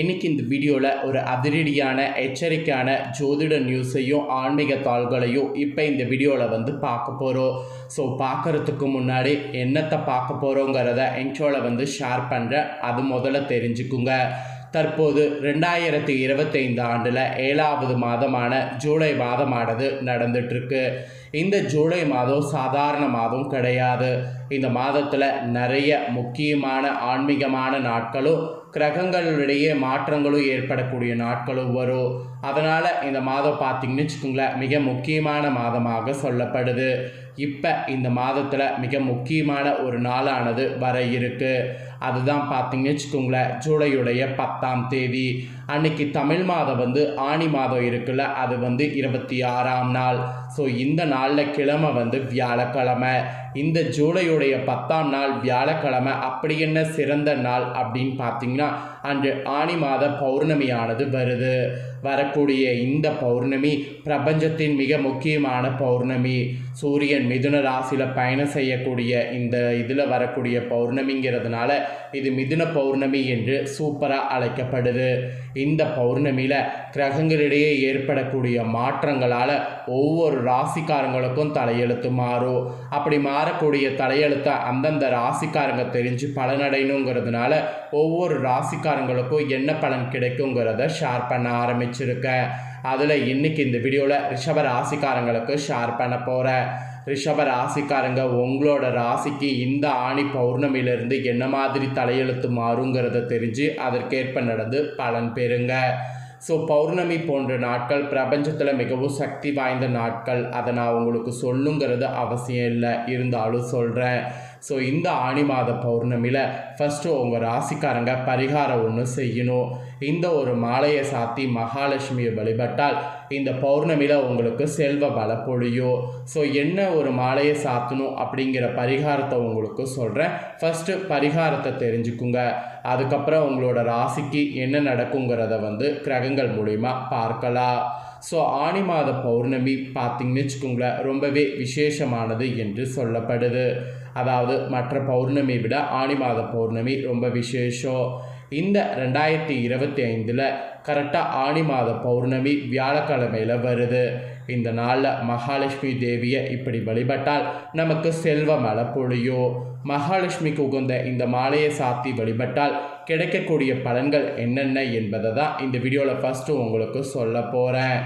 இன்னைக்கு இந்த வீடியோவில் ஒரு அதிரடியான எச்சரிக்கையான ஜோதிட நியூஸையும் ஆன்மீக தாள்களையும் இப்போ இந்த வீடியோவில் வந்து பார்க்க போகிறோம் ஸோ பார்க்குறதுக்கு முன்னாடி என்னத்தை பார்க்க போகிறோங்கிறத என்ஜோவில் வந்து ஷேர் பண்ணுறேன் அது முதல்ல தெரிஞ்சுக்குங்க. தற்போது ரெண்டாயிரத்தி இருபத்தைந்து ஆண்டில் ஏழாவது மாதமான ஜூலை மாதமானது நடந்துட்டுருக்கு. இந்த ஜூலை மாதம் சாதாரண மாதம் கிடையாது. இந்த மாதத்தில் நிறைய முக்கியமான ஆன்மீகமான நாட்களும் கிரகங்களிடையே மாற்றங்களும் ஏற்படக்கூடிய நாட்களும் வரும் அதனால் இந்த மாதம் பார்த்திங்கன்னு வச்சுக்கோங்களேன் மிக முக்கியமான மாதமாக சொல்லப்படுது. இப்போ இந்த மாதத்தில் மிக முக்கியமான ஒரு நாளானது வர இருக்குது அதுதான் பார்த்தீங்கன்னு வச்சுக்கோங்களேன் ஜூலையுடைய பத்தாம் தேதி. அன்னைக்கு தமிழ் மாதம் வந்து ஆணி மாதம் இருக்குல்ல அது வந்து இருபத்தி ஆறாம் நாள். ஸோ இந்த நாளில் கிழமை வந்து வியாழக்கிழமை. இந்த ஜூலையுடைய பத்தாம் நாள் வியாழக்கிழமை. அப்படி என்ன சிறந்த நாள் அப்படின்னு பார்த்தீங்கன்னா அன்று ஆணி மாத பௌர்ணமியானது வருது. வரக்கூடிய இந்த பௌர்ணமி பிரபஞ்சத்தின் மிக முக்கியமான பௌர்ணமி. சூரியன் மிதுன ராசியில் பயணம் செய்யக்கூடிய இந்த இதில் வரக்கூடிய பௌர்ணமிங்கிறதுனால இது மிதுன பௌர்ணமி என்று சூப்பராக அழைக்கப்படுது. இந்த பௌர்ணமியில் கிரகங்களிடையே ஏற்படக்கூடிய மாற்றங்களால் ஒவ்வொரு ராசிக்காரங்களுக்கும் தலையெழுத்து மாறும். அப்படி மாறக்கூடிய தலையெழுத்தை அந்தந்த ராசிக்காரங்க தெரிஞ்சு பலனடையணுங்கிறதுனால ஒவ்வொரு ராசிக்காரங்களுக்கும் என்ன பலன் கிடைக்குங்கிறத ஷேர் பண்ண ஆரம்பிச்சிருக்கேன் அதில் இன்னைக்கு இந்த வீடியோவில் ரிஷப ராசிக்காரங்களுக்கு ஷேர் பண்ண போகிறேன் ரிஷப ராசிக்காரங்க உங்களோட ராசிக்கு இந்த ஆணி பௌர்ணமியிலிருந்து என்ன மாதிரி தலையெழுத்து மாறுங்கிறத தெரிஞ்சு அதற்கேற்ப நடந்து பலன் பெறுங்க. ஸோ பௌர்ணமி போன்ற நாட்கள் பிரபஞ்சத்தில் மிகவும் சக்தி வாய்ந்த நாட்கள். அதை நான் உங்களுக்கு சொல்லுங்கிறது அவசியம் இல்லை. இருந்தாலும் சொல்கிறேன் ஸோ இந்த ஆணி மாத பௌர்ணமியில் ஃபஸ்ட்டு உங்கள் ராசிக்காரங்க பரிகாரம் ஒன்று செய்யணும். இந்த ஒரு மாலையை சாத்தி மகாலட்சுமியை வழிபட்டால் இந்த பௌர்ணமியில் உங்களுக்கு செல்வ பல பொழியும். ஸோ என்ன ஒரு மாலையை சாத்தணும் அப்படிங்கிற பரிகாரத்தை உங்களுக்கு சொல்கிறேன் ஃபஸ்ட்டு பரிகாரத்தை தெரிஞ்சுக்குங்க. அதுக்கப்புறம் உங்களோட ராசிக்கு என்ன நடக்குங்கிறத வந்து கிரகங்கள் மூலிமா பார்க்கலாம். ஸோ ஆணி மாத பௌர்ணமி பார்த்திங்கன்னு வச்சுக்கோங்களேன் ரொம்பவே விசேஷமானது என்று சொல்லப்படுது. அதாவது மற்ற பௌர்ணமி விட ஆணி மாத பௌர்ணமி ரொம்ப விசேஷம். இந்த ரெண்டாயிரத்தி இருபத்தி ஐந்தில் கரெக்டாக ஆணி மாத பௌர்ணமி வியாழக்கிழமையில் வருது. இந்த நாளில் மகாலட்சுமி தேவியை இப்படி வழிபட்டால் நமக்கு செல்வ மழை பொழியும் மகாலட்சுமிக்கு உகந்த இந்த மாலையை சாத்தி வழிபட்டால் கிடைக்கக்கூடிய பலன்கள் என்னென்ன என்பதை தான் இந்த வீடியோவில் ஃபஸ்ட்டு உங்களுக்கு சொல்ல போகிறேன்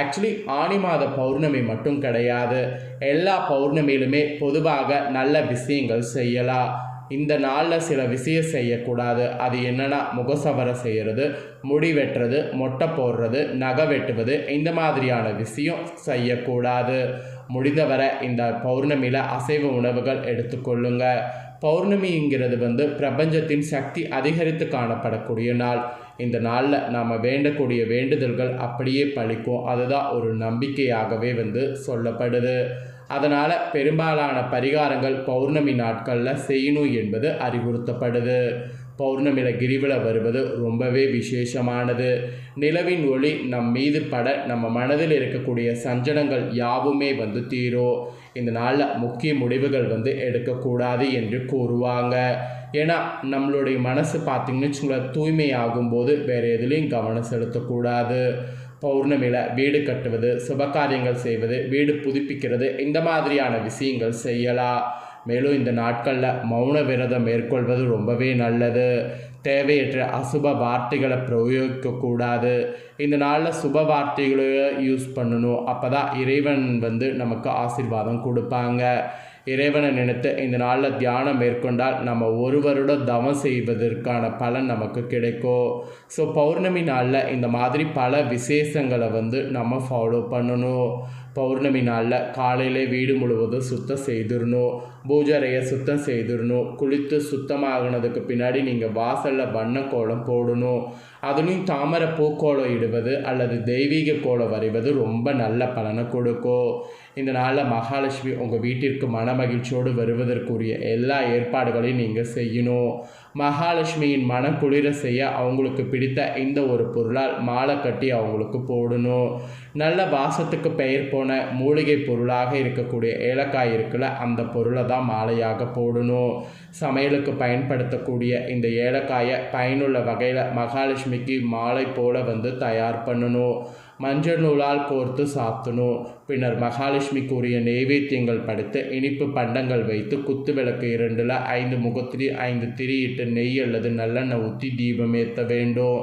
ஆக்சுவலி ஆணி மாத பௌர்ணமி மட்டும் கிடையாது. எல்லா பௌர்ணமியிலுமே பொதுவாக நல்ல விஷயங்கள் செய்யலாம். இந்த நாளில் சில விஷயம் செய்யக்கூடாது. அது என்னென்னா முகசவரை செய்கிறது முடி வெட்டுறது மொட்டை போடுறது நகை வெட்டுவது இந்த மாதிரியான விஷயம் செய்யக்கூடாது. முடிந்தவரை இந்த பௌர்ணமியில் அசைவ உணவுகள் எடுத்துக்கொள்ளுங்க பௌர்ணமிங்கிறது வந்து பிரபஞ்சத்தின் சக்தி அதிகரித்து காணப்படக்கூடிய நாள். இந்த நாளில் நாம் வேண்டக்கூடிய வேண்டுதல்கள் அப்படியே பழிக்கும். அதுதான் ஒரு நம்பிக்கையாகவே வந்து சொல்லப்படுது. அதனால் பெரும்பாலான பரிகாரங்கள் பௌர்ணமி நாட்களில் செய்யணும் என்பது அறிவுறுத்தப்படுது. பௌர்ணமியில் கிரிவில் வருவது ரொம்பவே விசேஷமானது. நிலவின் ஒளி நம் மீது பட நம்ம மனதில் இருக்கக்கூடிய சஞ்சனங்கள் யாவுமே வந்து தீரும் இந்த நாளில் முக்கிய முடிவுகள் வந்து எடுக்கக்கூடாது என்று கூறுவாங்க. ஏன்னா நம்மளுடைய மனசு பார்த்திங்கன்னு வச்சுங்களேன் தூய்மையாகும் போது வேறு எதுலேயும் கவனம் செலுத்தக்கூடாது. பௌர்ணமியில் வீடு கட்டுவது சுபகாரியங்கள் செய்வது வீடு புதுப்பிக்கிறது இந்த மாதிரியான விஷயங்கள் செய்யலாம். மேலும் இந்த நாட்களில் மௌன விரதம் மேற்கொள்வது ரொம்பவே நல்லது. தேவையற்ற அசுப வார்த்தைகளை பிரயோகிக்கக்கூடாது இந்த நாளில் சுப வார்த்தைகளை யூஸ் பண்ணணும். அப்போ தான் இறைவன் வந்து நமக்கு ஆசீர்வாதம் கொடுப்பாங்க. இறைவனை நினைத்து இந்த நாளில் தியானம் மேற்கொண்டால் நம்ம ஒரு வருடம் தவம் செய்வதற்கான பலன் நமக்கு கிடைக்கும். ஸோ பௌர்ணமி நாளில் இந்த மாதிரி பல விசேஷங்களை வந்து நம்ம ஃபாலோ பண்ணணும். பௌர்ணமி நாளில் காலையில் வீடு முழுவதும் சுத்தம் செய்திடணும் பூஜை சுத்தம் செய்திடணும் குளித்து சுத்தமாகினதுக்கு பின்னாடி நீங்கள் வாசலில் வண்ண கோலம் போடணும் அதுலேயும் தாமரை பூக்கோலம் இடுவது அல்லது தெய்வீக கோலம் வரைவது ரொம்ப நல்ல பலனை கொடுக்கும் இந்த நாளில் மகாலட்சுமி உங்கள் வீட்டிற்கு மன மகிழ்ச்சியோடு வருவதற்குரிய எல்லா ஏற்பாடுகளையும் நீங்கள் செய்யணும். மகாலட்சுமியின் மனம் குளிர செய்ய அவங்களுக்கு பிடித்த இந்த ஒரு பொருளால் மாலை கட்டி அவங்களுக்கு போடணும். நல்ல வாசத்துக்கு பெயர் போன மூலிகை பொருளாக இருக்கக்கூடிய ஏலக்காய் இருக்குல்ல அந்த பொருளை தான் மாலையாக போடணும். சமையலுக்கு பயன்படுத்தக்கூடிய இந்த ஏலக்காயை பயனுள்ள வகையில் மகாலட்சுமிக்கு மாலை போல வந்து தயார் பண்ணணும். மஞ்சள் நூலால் கோர்த்து சாத்தணும் பின்னர் மகாலட்சுமிக்கு உரிய நெய்வேத்தியங்கள் படைத்து இனிப்பு பண்டங்கள் வைத்து குத்து விளக்கு இரண்டில் ஐந்து முகத்திரி ஐந்து திரியிட்டு நெய் அல்லது நல்லெண்ணெய் ஊற்றி தீபம் ஏற்ற வேண்டும்.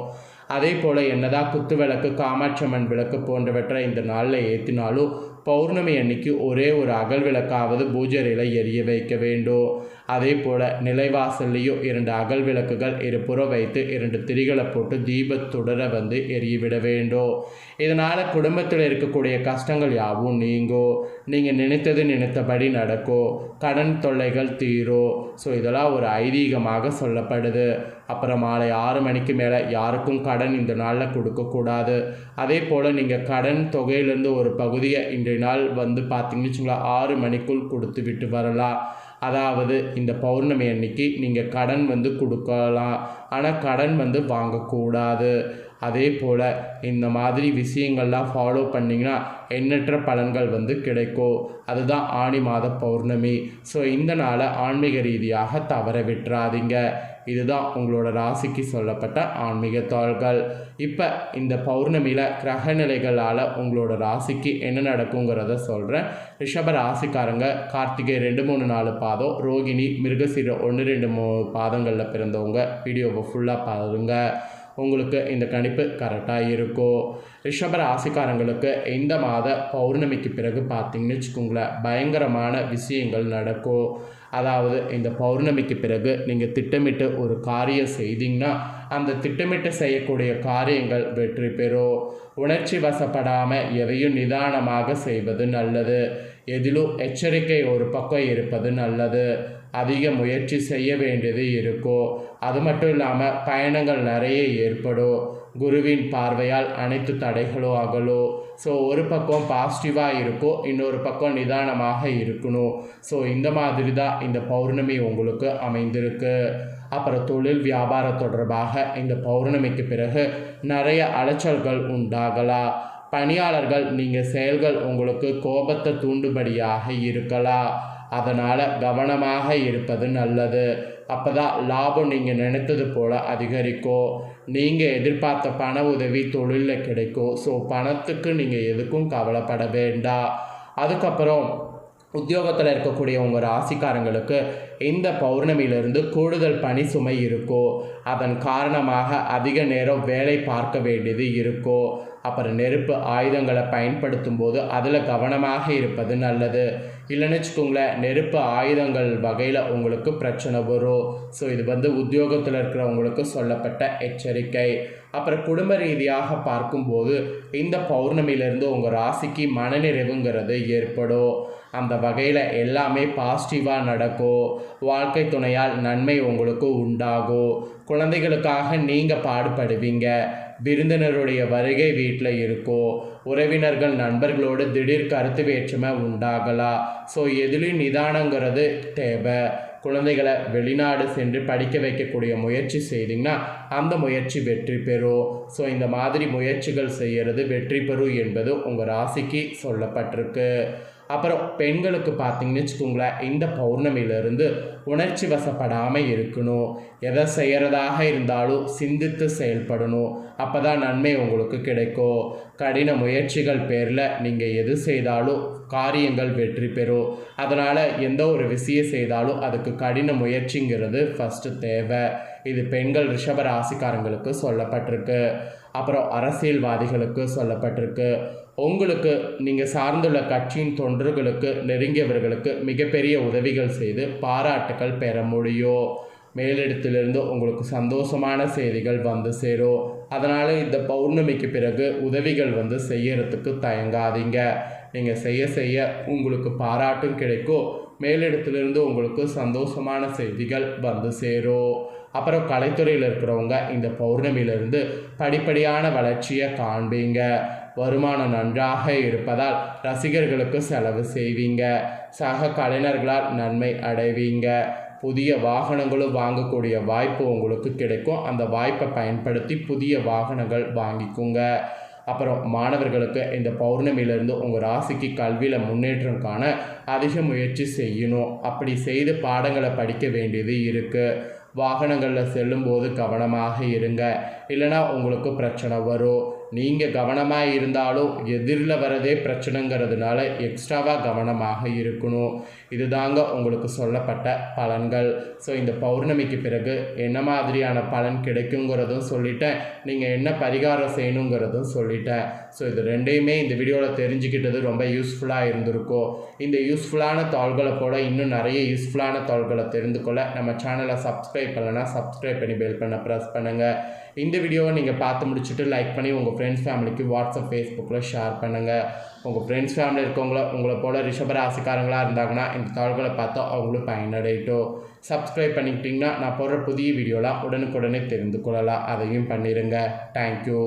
அதே போல் என்னதான் குத்து விளக்கு காமாட்சம்மன் விளக்கு போன்றவற்றை இந்த நாளில் ஏற்றினாலும் பௌர்ணமி அன்னைக்கு ஒரே ஒரு அகல் விளக்காவது பூஜரையில் எரிய வைக்க வேண்டும். அதே போல் நிலைவாசல்லையும் இரண்டு அகல் விளக்குகள் இருபுறம் வைத்து இரண்டு திரிகளை போட்டு தீபத்துடர வந்து எரியவிட வேண்டும். இதனால் குடும்பத்தில் இருக்கக்கூடிய கஷ்டங்கள் யாவும் நீங்கும் நீங்கள் நினைத்தது நினைத்தபடி நடக்கும் கடன் தொல்லைகள் தீரும் ஸோ இதெல்லாம் ஒரு ஐதீகமாக சொல்லப்படுது. அப்புறம் மாலை ஆறு மணிக்கு மேலே யாருக்கும் கடன் இந்த நாளில் கொடுக்கக்கூடாது அதே போல் நீங்கள் கடன் தொகையிலேருந்து ஒரு பகுதியை இன்றைய நாள் வந்து பார்த்தீங்கன்னு வச்சுங்களா ஆறு மணிக்குள் கொடுத்து விட்டு வரலாம். அதாவது இந்த பௌர்ணமி அன்னைக்கு நீங்கள் கடன் வந்து கொடுக்கலாம். ஆனால் கடன் வந்து வாங்கக்கூடாது. அதே போல் இந்த மாதிரி விஷயங்கள்லாம் ஃபாலோ பண்ணிங்கன்னா எண்ணற்ற பலன்கள் வந்து கிடைக்கும். அதுதான் ஆணி மாத பௌர்ணமி. ஸோ இந்த நாளை ஆன்மீக ரீதியாக தவற விட்டுறாதீங்க. இதுதான் உங்களோட ராசிக்கு சொல்லப்பட்ட ஆன்மீக தாள்கள். இப்போ இந்த பௌர்ணமியில் கிரக நிலைகளால் உங்களோட ராசிக்கு என்ன நடக்குங்கிறத சொல்கிறேன் ரிஷப ராசிக்காரங்க கார்த்திகை ரெண்டு மூணு நாலு பாதம் ரோகிணி மிருகசீர ஒன்று ரெண்டு மூணு பாதங்களில் பிறந்தவங்க வீடியோவை ஃபுல்லாக பாருங்க. உங்களுக்கு இந்த கணிப்பு கரெக்டாக இருக்கும். ரிஷப ராசிக்காரங்களுக்கு இந்த மாத பௌர்ணமிக்கு பிறகு பார்த்தீங்கன்னு வச்சுக்கோங்களேன் பயங்கரமான விஷயங்கள் நடக்கும். அதாவது இந்த பௌர்ணமிக்கு பிறகு நீங்கள் திட்டமிட்டு ஒரு காரியம் செய்தீங்கன்னா அந்த திட்டமிட்டு செய்யக்கூடிய காரியங்கள் வெற்றி பெறும் உணர்ச்சி வசப்படாமல் எதையும் நிதானமாக செய்வது நல்லது. எதிலும் எச்சரிக்கை ஒரு பக்கம் இருப்பது நல்லது. அதிக முயற்சி செய்ய வேண்டியது இருக்கும் அது மட்டும் இல்லாமல் பயணங்கள் நிறைய ஏற்படும் குருவின் பார்வையால் அனைத்து தடைகளும் அகலும் ஸோ ஒரு பக்கம் பாசிட்டிவாக இருக்கும் இன்னொரு பக்கம் நிதானமாக இருக்கணும். ஸோ இந்த மாதிரி தான் இந்த பௌர்ணமி உங்களுக்கு அமைந்திருக்கு. அப்புறம் தொழில் வியாபாரம் தொடர்பாக இந்த பௌர்ணமிக்கு பிறகு நிறைய அலைச்சல்கள் உண்டாகலாம். பணியாளர்கள் நீங்கள் செயல்கள் உங்களுக்கு கோபத்தை தூண்டுபடியாக இருக்கலாம். அதனால் கவனமாக இருப்பது நல்லது. அப்போ தான் லாபம் நீங்கள் நினைத்தது போல் அதிகரிக்கும் நீங்கள் எதிர்பார்த்த பண உதவி தொழிலில் கிடைக்கும் ஸோ பணத்துக்கு நீங்கள் எதுக்கும் கவலைப்பட வேண்டாம் அதுக்கப்புறம் உத்தியோகத்தில் இருக்கக்கூடிய உங்கள் ராசிக்காரங்களுக்கு இந்த பௌர்ணமியிலிருந்து கூடுதல் பணி சுமை இருக்கும் அதன் காரணமாக அதிக நேரம் வேலை பார்க்க வேண்டியது இருக்கும் அப்புறம் நெருப்பு ஆயுதங்களை பயன்படுத்தும் போது அதில் கவனமாக இருப்பது நல்லது. இல்லைன்னு வச்சுக்கோங்களேன் நெருப்பு ஆயுதங்கள் வகையில் உங்களுக்கு பிரச்சனை வரும். ஸோ இது வந்து உத்தியோகத்தில் இருக்கிறவங்களுக்கு சொல்லப்பட்ட எச்சரிக்கை. அப்புறம் குடும்ப ரீதியாக பார்க்கும்போது இந்த பௌர்ணமியிலேருந்து உங்கள் ராசிக்கு மனநிறைவுங்கிறது ஏற்படும். அந்த வகையில் எல்லாமே பாசிட்டிவாக நடக்கும் வாழ்க்கை துணையால் நன்மை உங்களுக்கு உண்டாகும் குழந்தைகளுக்காக நீங்கள் பாடுபடுவீங்க விருந்தினருடைய வருகை வீட்டில் இருக்கும் உறவினர்கள் நண்பர்களோடு திடீர் கருத்து வேற்றுமை உண்டாகலாம் ஸோ எதுலேயும் நிதானங்கிறது தேவை. குழந்தைகளை வெளிநாடு சென்று படிக்க வைக்கக்கூடிய முயற்சி செய்தீங்கன்னா அந்த முயற்சி வெற்றி பெறும். ஸோ இந்த மாதிரி முயற்சிகள் செய்கிறது வெற்றி பெறும் என்பது உங்கள் ராசிக்கு சொல்லப்பட்டிருக்கு. அப்புறம் பெண்களுக்கு பார்த்தீங்கன்னு வச்சுக்கோங்களேன் இந்த பௌர்ணமியிலிருந்து உணர்ச்சி வசப்படாமல் இருக்கணும். எதை செய்கிறதாக இருந்தாலும் சிந்தித்து செயல்படணும். அப்போ தான் நன்மை உங்களுக்கு கிடைக்கும். கடின முயற்சிகள் பேரில் நீங்கள் எது செய்தாலும் காரியங்கள் வெற்றி பெறும். அதனால் எந்த ஒரு விஷயம் செய்தாலும் அதுக்கு கடின முயற்சிங்கிறது ஃபஸ்ட்டு தேவை. இது பெண்கள் ரிஷப ராசிக்காரங்களுக்கு சொல்லப்பட்டிருக்கு. அப்புறம் அரசியல்வாதிகளுக்கு சொல்லப்பட்டிருக்கு. உங்களுக்கு நீங்கள் சார்ந்துள்ள கட்சியின் தொண்டர்களுக்கு நெருங்கியவர்களுக்கு மிகப்பெரிய உதவிகள் செய்து பாராட்டுக்கள் பெற முடியும் மேலிடத்திலிருந்து உங்களுக்கு சந்தோஷமான செய்திகள் வந்து சேரும் அதனால் இந்த பௌர்ணமிக்கு பிறகு உதவிகள் வந்து செய்யறதுக்கு தயங்காதீங்க. நீங்கள் செய்ய செய்ய உங்களுக்கு பாராட்டும் கிடைக்கும் மேலிடத்திலிருந்து உங்களுக்கு சந்தோஷமான செய்திகள் வந்து சேரும் அப்புறம் கலைத்துறையில் இருக்கிறவங்க இந்த பௌர்ணமியிலிருந்து படிப்படியான வளர்ச்சியை காண்பீங்க. வருமானம் நன்றாக இருப்பதால் ரசிகர்களுக்கு செலவு செய்வீங்க. சக கலைஞர்களால் நன்மை அடைவீங்க. புதிய வாகனங்களும் வாங்கக்கூடிய வாய்ப்பு உங்களுக்கு கிடைக்கும். அந்த வாய்ப்பை பயன்படுத்தி புதிய வாகனங்கள் வாங்கிக்கோங்க. அப்புறம் மாணவர்களுக்கு இந்த பௌர்ணமியிலிருந்து உங்கள் ராசிக்கு கல்வியில் முன்னேற்றம் காண அதிக முயற்சி செய்யணும். அப்படி செய்து பாடங்களை படிக்க வேண்டியது இருக்குது வாகனங்களில் செல்லும்போது கவனமாக இருங்க. இல்லைனா உங்களுக்கு பிரச்சனை வரும். நீங்கள் கவனமாக இருந்தாலும் எதிரில் வரதே பிரச்சனைங்கிறதுனால எக்ஸ்ட்ராவாக கவனமாக இருக்கணும். இதுதாங்க உங்களுக்கு சொல்லப்பட்ட பலன்கள். ஸோ இந்த பௌர்ணமிக்கு பிறகு என்ன மாதிரியான பலன் கிடைக்குங்கிறதும் சொல்லிட்டேன். நீங்கள் என்ன பரிகாரம் செய்யணுங்கிறதும் சொல்லிட்டேன். ஸோ இது ரெண்டையுமே இந்த வீடியோவில் தெரிஞ்சுக்கிட்டது ரொம்ப யூஸ்ஃபுல்லாக இருந்திருக்கும் இந்த யூஸ்ஃபுல்லான தாள்களை போல் இன்னும் நிறைய யூஸ்ஃபுல்லான தாள்களை தெரிந்து கொள்ள நம்ம சேனலை சப்ஸ்கிரைப் பண்ணலைன்னா சப்ஸ்கிரைப் பண்ணி பெல் பண்ண ப்ரெஸ் பண்ணுங்கள் இந்த வீடியோவை நீங்கள் பார்த்து முடிச்சுட்டு லைக் பண்ணி உங்கள் ஃப்ரெண்ட்ஸ் ஃபேமிலிக்கு வாட்ஸ்அப் ஃபேஸ்புக்கில் ஷேர் பண்ணுங்கள் உங்கள் ஃப்ரெண்ட்ஸ் ஃபேமிலி இருக்கவங்கள உங்களை போல் ரிஷபராசிக்காரங்களாக இருந்தாங்கன்னா இந்த தாள்களை பார்த்தா அவங்களும் பயனடையட்டும். சப்ஸ்கிரைப் பண்ணிக்கிட்டிங்கன்னா நான் போடுற புதிய வீடியோலாம் உடனுக்குடனே தெரிந்து கொள்ளலாம். அதையும் பண்ணிடுங்க தேங்க்யூ